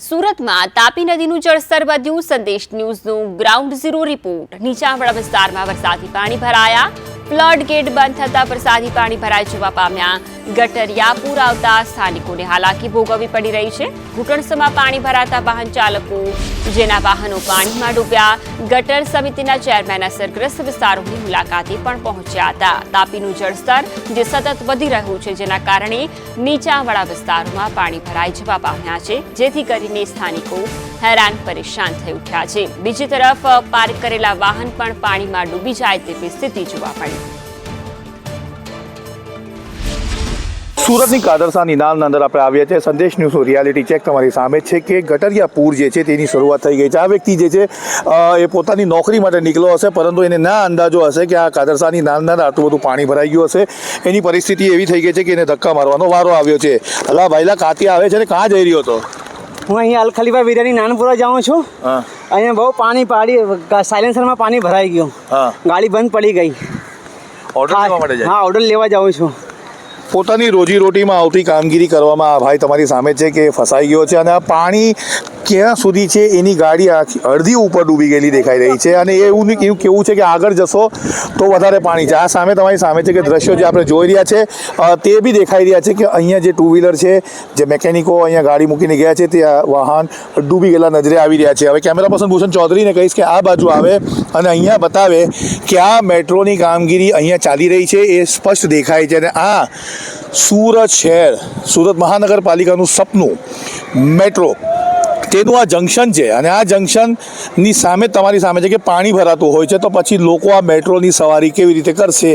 સુરતમાં તાપી નદીનું જળસ્તર વધ્યું. સંદેશ ન્યૂઝનું ગ્રાઉન્ડ ઝીરો રિપોર્ટ. નીચાણવાળા વિસ્તારમાં વરસાદી પાણી ભરાયા. ફ્લડ ગેટ બંધ થતાં વરસાદી પાણી ભરાઈ જવા પામ્યા. ગટરિયા પૂર આવતા સ્થાનિકોને હાલાકી ભોગવવી પડી રહી છે. ઘૂંટણસમાં પાણી ભરાતા વાહન ચાલકો જેના વાહનો પાણીમાં ડૂબ્યા ગટર સમિતિના ચેરમેન અસરગ્રસ્ત વિસ્તારોની મુલાકાતે પણ પહોંચ્યા હતા. તાપીનું જળસ્તર જે સતત વધી રહ્યું છે જેના કારણે નીચાવાળા વિસ્તારોમાં પાણી ભરાઈ જવા પામ્યા છે, જેથી કરીને સ્થાનિકો હેરાન પરેશાન થઈ ઉઠ્યા છે. બીજી તરફ, પાર્ક કરેલા વાહન પણ પાણીમાં ડૂબી જાય તેવી સ્થિતિ જોવા મળી. સુરતની કાદરસાની નામના અંદર આપણે આવ્યા છે સંદેશ ન્યૂઝ રિયાલિટી ચેક તમારી સામે છે કે ગટરિયા પૂર જે છે તેની શરૂઆત થઈ ગઈ છે. આ વ્યક્તિ જે છે એ પોતાની નોકરી માટે નીકળ્યો હશે પરંતુ એને ના અંદાજો હશે કે આ કાદરસાની અંદર આટલું બધું પાણી ભરાઈ ગયું હશે. એની પરિસ્થિતિ એવી થઈ ગઈ છે કે એને ધક્કા મારવાનો વારો આવ્યો છે. અલા ભાઈલા કાતી આવે છે ને? કાં જઈ રહ્યો હતો? હું અહીંયા અલખલીફા વિરાની નાનપુરા જાઉં છું. અહીંયા બહુ પાણી પાડી સાયલેન્સરમાં પાણી ભરાઈ ગયું. ગાડી બંધ પડી ગઈ. ઓર્ડર લેવા માટે હા ઓર્ડર લેવા જાઉં છું. પોતાની રોજીરોટીમાં આવતી કામગીરી કરવામાં આ ભાઈ તમારી સામે છે કે ફસાઈ ગયો છે અને આ પાણી ક્યાં સુધી છે એની ગાડી આખી અડધી ઉપર ડૂબી ગયેલી દેખાઈ રહી છે અને એવું એવું કેવું છે કે આગળ જશો તો વધારે પાણી છે. આ સામે તમારી સામે છે કે દ્રશ્યો જે આપણે જોઈ રહ્યા છે તે બી દેખાઈ રહ્યા છે કે અહીંયા જે ટુ વ્હીલર છે, જે મેકેનિકો અહીંયા ગાડી મૂકીને ગયા છે, તે વાહન ડૂબી ગયેલા નજરે આવી રહ્યા છે. હવે કેમેરા પર્સન ભૂષણ ચૌધરીને કહીશ કે આ બાજુ આવે અને અહીંયા બતાવે કે આ મેટ્રોની કામગીરી અહીંયા ચાલી રહી છે, એ સ્પષ્ટ દેખાય છે અને આ સુરત શહેર, સુરત મહાનગરપાલિકાનું સપનું મેટ્રો તેનું આ જંકશન છે અને આ જંકશનની સામે તમારી સામે છે કે પાણી ભરાતું હોય છે, તો પછી લોકો આ મેટ્રોની સવારી કેવી રીતે કરશે,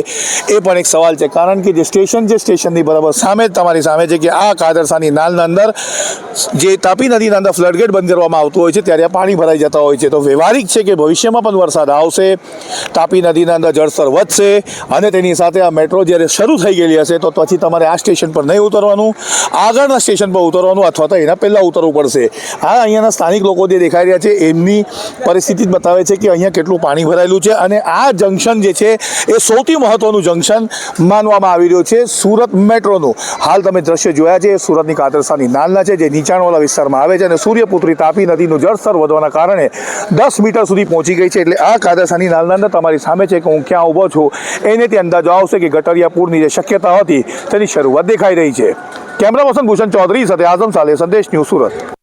એ પણ એક સવાલ છે. કારણ કે જે સ્ટેશન છે, સ્ટેશનની બરાબર સામે તમારી સામે છે કે આ કાદરસાની નાલના અંદર જે તાપી નદીના અંદર ફ્લડગેટ બંધ કરવામાં આવતું હોય છે, ત્યારે પાણી ભરાઈ જતા હોય છે. તો વ્યવહારિક છે કે ભવિષ્યમાં પણ વરસાદ આવશે, તાપી નદીના અંદર જળસ્તર વધશે અને તેની સાથે આ મેટ્રો જ્યારે શરૂ થઈ ગયેલી હશે, તો પછી તમારે આ સ્ટેશન પર નહીં ઉતરવાનું, આગળના સ્ટેશન પર ઉતરવાનું અથવા તો એના પહેલાં ઉતરવું પડશે. આ અહીંયાના સ્થાનિક લોકો જે દેખાઈ રહ્યા છે, એમની પરિસ્થિતિ બતાવે છે કે અહીંયા કેટલું પાણી ભરાયેલું છે અને આ જંકશન જે છે, એ સૌથી મહત્ત્વનું જંકશન માનવામાં આવી રહ્યું છે સુરત મેટ્રોનું. હાલ તમે દ્રશ્ય જોયા છે સુરતની કાતરસાની નાલના છે, જે નીચાણવાળા વિસ્તારમાં આવે છે અને સૂર્યપુત્રી તાપી નદીનું જળસ્તર વધવાના કારણે દસ મીટર સુધી પહોંચી ગઈ છે. એટલે આ કાતરસાની નાલના અંદર તમારી સામે છે કે હું ક્યાં ઊભો છું, એને તે અંદાજો આવશે કે ગટરિયા પૂરની જે શક્યતા હતી, તેની શરૂઆત દેખાઈ રહી છે. કેમેરા પર્સન ભૂષણ ચૌધરી સાથે આઝમ સાલે, સંદેશ ન્યૂઝ સુરત.